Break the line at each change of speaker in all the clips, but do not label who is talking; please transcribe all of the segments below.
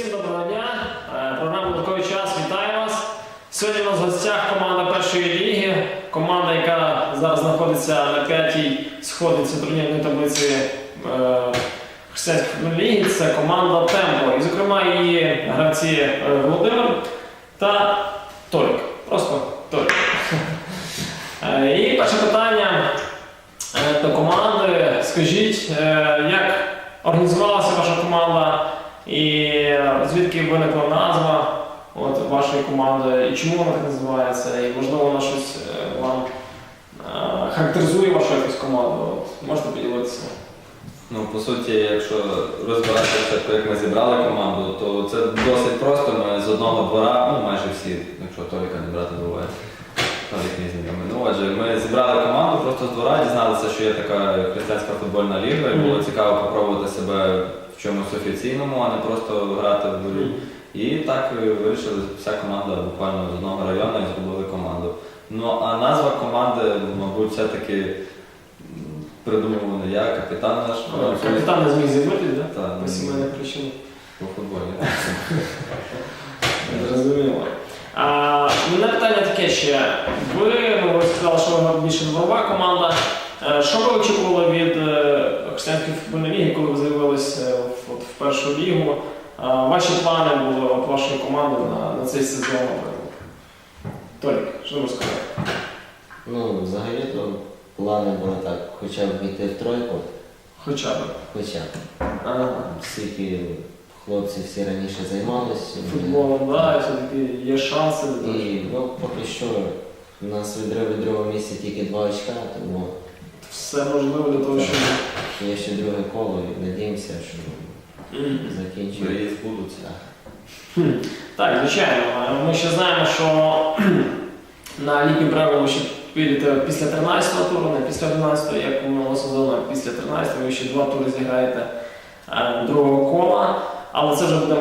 Всім доброго дня. Е, Програма «Додатковий час. Вітаю вас. Сьогодні у нас в гостях команда першої ліги. Команда, яка зараз знаходиться на п'ятій сходинці турнірної таблиці е, християнської ліги. Це команда Темпо. І, зокрема, її гравці е, Володимир та Толік. Просто Толік. Е, І перше питання до команди. Скажіть, як організувалася ваша команда? І звідки виникла назва от, вашої команди, і чому вона так називається, і можливо вона щось е, вам е, характеризує вашу якусь команду. От, можете поділитися?
Ну, по суті, якщо розбиратися спочатку, як ми зібрали команду, то це досить просто. Ми з одного двора, ну майже всі, якщо Толіка не брати уваги, Толік не знайомий. Ну, отже, ми зібрали команду просто з двора, дізналися, що є така християнська футбольна ліга, і було цікаво попробувати себе в чомусь офіційному, а не просто грати в дворі. І так вирішили, вся команда буквально з одного району і зробили команду. Ну а назва команди, мабуть, все-таки придумав не я, капітан наш.
Капітан не зміг да?
Так,
По сімейних причинах.
по футболі.
Зрозуміло. Мене питання таке ще. Ви, ви сказали, що ви більше дворова команда. Е, Що ви очікували від е, християнської футбольної ліги, коли ви з'явилися в, от, в першу лігу? Ваші плани були от, вашої команди на, на цей сезон, наприклад? Толік, що ви сказати?
Ну, взагалі-то плани були так, хоча б війти в тройку,
Хоча б.
хоча б.
Ага.
Скільки хлопці всі раніше займалися.
Футболом, да, і все-таки є шанси.
І ну, поки що у нас відрив від другого місця тільки два очка, тому
Все можливо для того, щоб.
є ще друге коло і надіємося, що
Мрії збудуться.
Хм, Так, звичайно. Ми ще знаємо, що на літню правило ще підете після 13-го туру, не після 11-го, як минулого сезону, а після 13-го ви ще два тури зіграєте е, другого кола. Але це вже буде,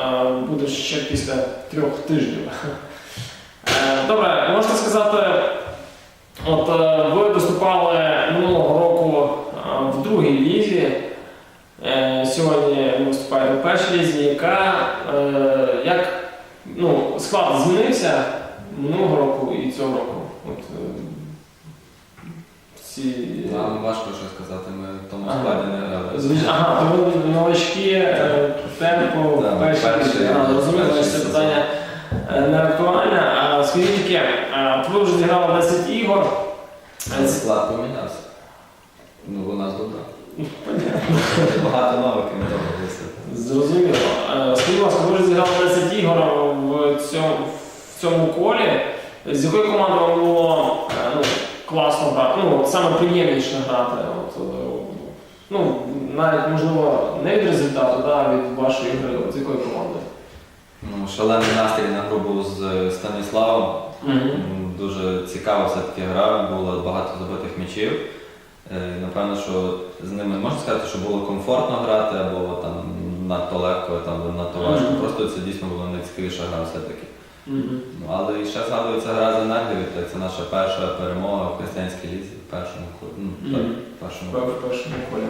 е, буде ще після трьох тижнів. Е, Добре, можете сказати, от ви виступали минулого року в другій лізі. Е, Сьогодні першій лізі, яка е, як ну, склад змінився минулого року і цього року. От, е, ці...
Нам важко що сказати, ми в тому
Ага.
складі не грали.
Ага, то ви новачки е, темпу Зрозуміло,
перший
що це питання е, не актуальне. А скажіть таке, е, ви вже зіграли 10 ігор. Е,
Склад помінявся. Ну, у нас добре. Багато нових і не добре
Зрозуміло. Е, Скажіть, ласка, ви вже зіграли 10 ігор в цьому, в цьому колі. З якою командою вам було е, ну, класно грати? Ну, саме приємніше грати? От, е, ну, навіть можливо не від результату, да, а від вашої гри. От, з якою командою?
Ну, шалений настрій на гру був з Станіславом. М, Дуже цікава все-таки гра, було багато забитих м'ячів. Е, Напевно, що з ними не можна сказати, що було комфортно грати або там надто легко, там надто важко.
Мгм.
Просто це дійсно була найцікавіша гра все-таки.
Мгм.
Ну, але ще згадується гра з енергією, це наша перша перемога в християнській лізі, в першому колі. Ну,
Мгм.
в першому
першому колі.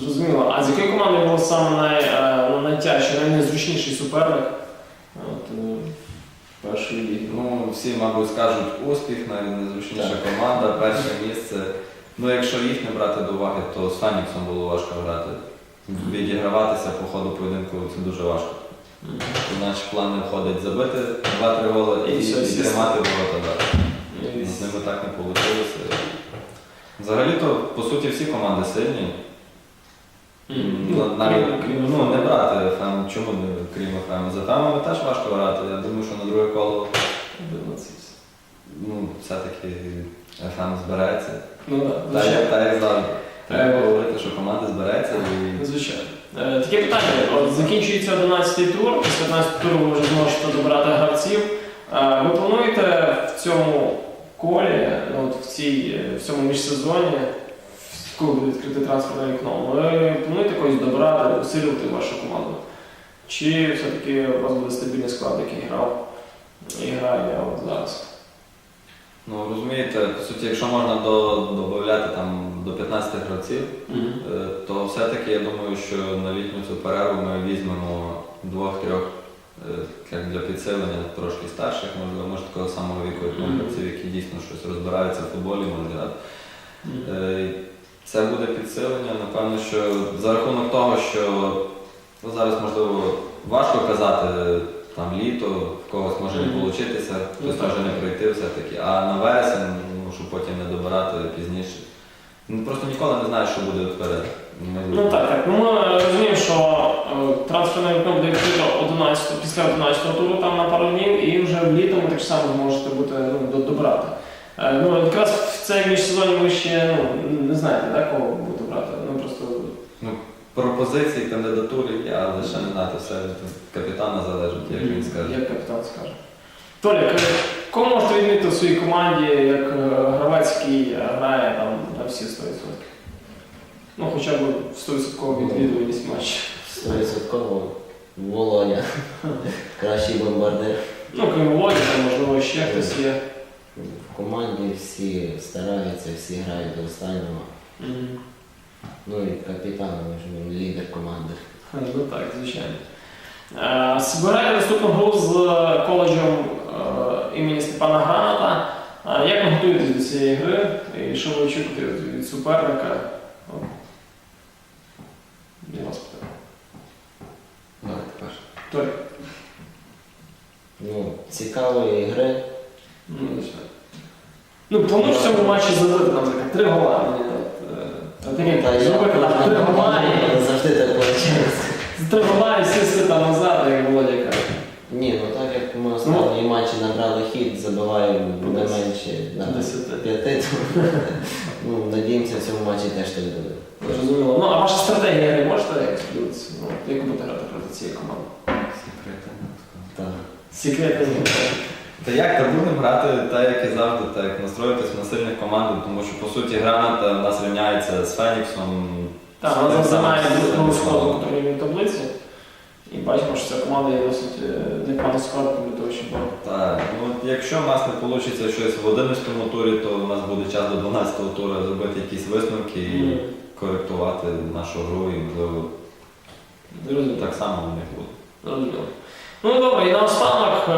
Зрозуміло. А з якою командою був саме най, е, ну, найтяжчий, найнезручніший суперник? Ліги.
Ну, всі, мабуть, скажуть успіх, найнезручніша команда, перше місце. Ну, якщо їх не брати до уваги, то з Феніксом було важко грати. Відіграватися по ходу поєдинку це дуже важко. Наші плани входить забити 2-3 голи і,
І
і тримати ворота. З ними так не вийшло. Взагалі-то, по суті, всі команди сильні. Ну, навіть
крім-
ну, не брати ФМ, чому не крім ФМ? За ФМами теж важко грати. Я думаю, що на друге коло ну, все-таки ФМ збереться.
Ну так,
Так,
звичайно.
як- так як завжди. Треба
Е,
говорити, що команда збереться і
Звичайно. Е, Таке питання. От закінчується 11-й тур, після 11 туру ви вже зможете добрати гравців. Е, Ви плануєте в цьому колі, ну, от в, цій, е, в цьому міжсезоні, коли буде відкрите трансферне вікно, ви плануєте когось добрати, усилювати вашу команду? Чи все-таки у вас буде стабільний склад, який грав і грає от зараз?
ну розумієте, по суті, якщо можна до, додати там до 15 гравців,
Мгм.
е, то все-таки я думаю, що на літню цю перерву ми візьмемо двох-трьох е, як для підсилення трошки старших, можливо, може такого самого віку, як ми,
Мгм.
гравців, які дійсно щось розбираються в футболі, можуть грати.
Мгм.
Е, Це буде підсилення. Напевно, що за рахунок того, що ну, зараз можливо важко казати там літо, в когось може не получитися,
Ну,
хтось може не пройти все-таки. А на вересень, ну, щоб потім не добирати пізніше. Ну, Просто ніколи не знаєш, що буде вперед.
Ну так, так. Ну ми розуміємо, що трансферне вікно буде відкрито 11, після 11 туру там на пару днів, і вже влітом ви так само зможете бути ну, до- добрати. Е, ну, якраз в цей міжсезонні ви ще ну, не знаєте, так, кого будете брати. Ну просто
Пропозиції, кандидатури але ще не знати все від капітана залежить, як він скаже.
Як капітан скаже. Толік, е, кого можете відмітити в своїй команді як е, гравець, який грає там на всі 100%? Ну, хоча б 100% відвідуваність матчів.
100% Володя. Кращий бомбардир.
Ну, крім Володі, можливо, ще хтось є.
В команді всі стараються, всі грають до останнього.
Мгм.
Ну і капітан, ми ж він лідер команди.
Ну так, звичайно. Е, наступний наступну гру з коледжем е, імені Степана Граната. Е, Як ви готуєтесь до цієї гри і що ви очікуєте від- від суперника? От. Я вас питаю.
Давайте перше.
Толік,
Ну, цікавої гри.
ну, звичайно. Ну, плануєш в цьому матчі забити, наприклад, три гола. Е, там три гола
завжди так виходить.
три гола і сісти там назад, як Володя каже.
Ні, ну так як ми останні матчі набрали хід, забиваємо не менше п'яти, то ну, надіємося в цьому матчі теж так буде.
Зрозуміло. Ну, а ваша стратегія гри можете якось? Ну, як будете грати проти цієї команди?
Секрети.
Так.
Секретний
Та як, та будемо грати так, як і завжди, так як настроїтись на сильних команд, тому що по суті граната в нас рівняється з Феніксом.
Так, вона займає другу складу в таблиці. І бачимо, що ця команда є досить е, непоганий склад для того, щоб.
Так, ну якщо в нас не вийде щось в 11 турі, то у нас буде час до 12-го туру зробити якісь висновки і
Мгм.
коректувати нашу гру і можливо
Зрозуміло.
так само в них буде.
Зрозуміло. Ну добре, і наостанок, е,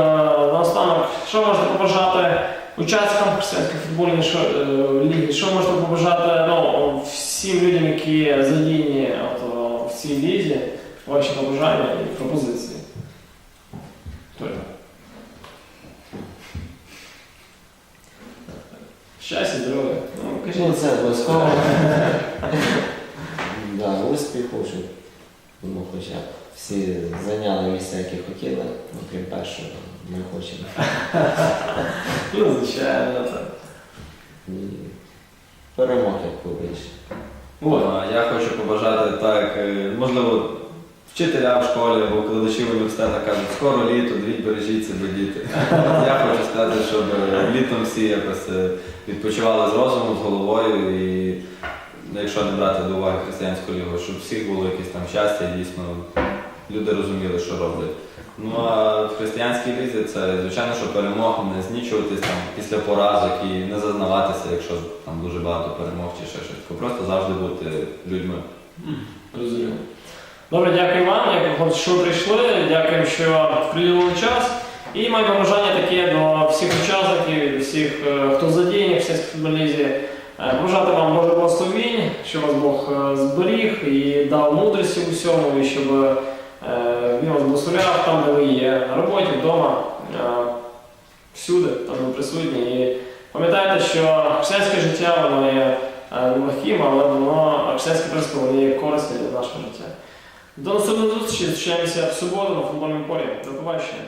наостанок, що можете побажати учасникам християнської футбольної е, ліги? Що можете побажати ну, всім людям, які задіяні в цій лізі, ваші побажання і пропозиції? Толя. Щастя, здоров'я. Ну,
Ну,
кажіть.
це обов'язково. да, успіху, щоб ну, хоча б всі зайняли місця, які хотіли, окрім першого, ми хочемо.
Ну, звичайно, так.
І перемог як побільше.
А, Я хочу побажати так, е, можливо, вчителя в школі або викладачі в університетах кажуть, скоро літо, дивіть, бережіть себе, діти. Я хочу сказати, щоб е, літом всі якось е, відпочивали з розумом, з головою і ну, якщо не брати до уваги християнську лігу, щоб всіх було якесь там щастя, дійсно люди розуміли, що роблять. Ну а в християнській лізі це звичайно, що перемог, не знічуватись там після поразок і не зазнаватися, якщо там дуже багато перемог чи ще щось. Просто завжди бути людьми.
Розуміло. Добре, дякую вам, дякую, що прийшли, дякую, що приділили час. І моє побажання таке до всіх учасників, всіх, е, хто задіяний в сільській футболізі. Е, Бажати вам Боже благословінь, щоб вас Бог е, зберіг і дав мудрості у всьому, і щоб він вас благословляв там, де ви є, на роботі, вдома, е, всюди, там ви присутні. І пам'ятайте, що християнське життя воно є е, нелегким, але воно християнське принципи воно є корисне для нашого життя. До наступної зустрічі зустрічаємося в суботу на футбольному полі. До побачення.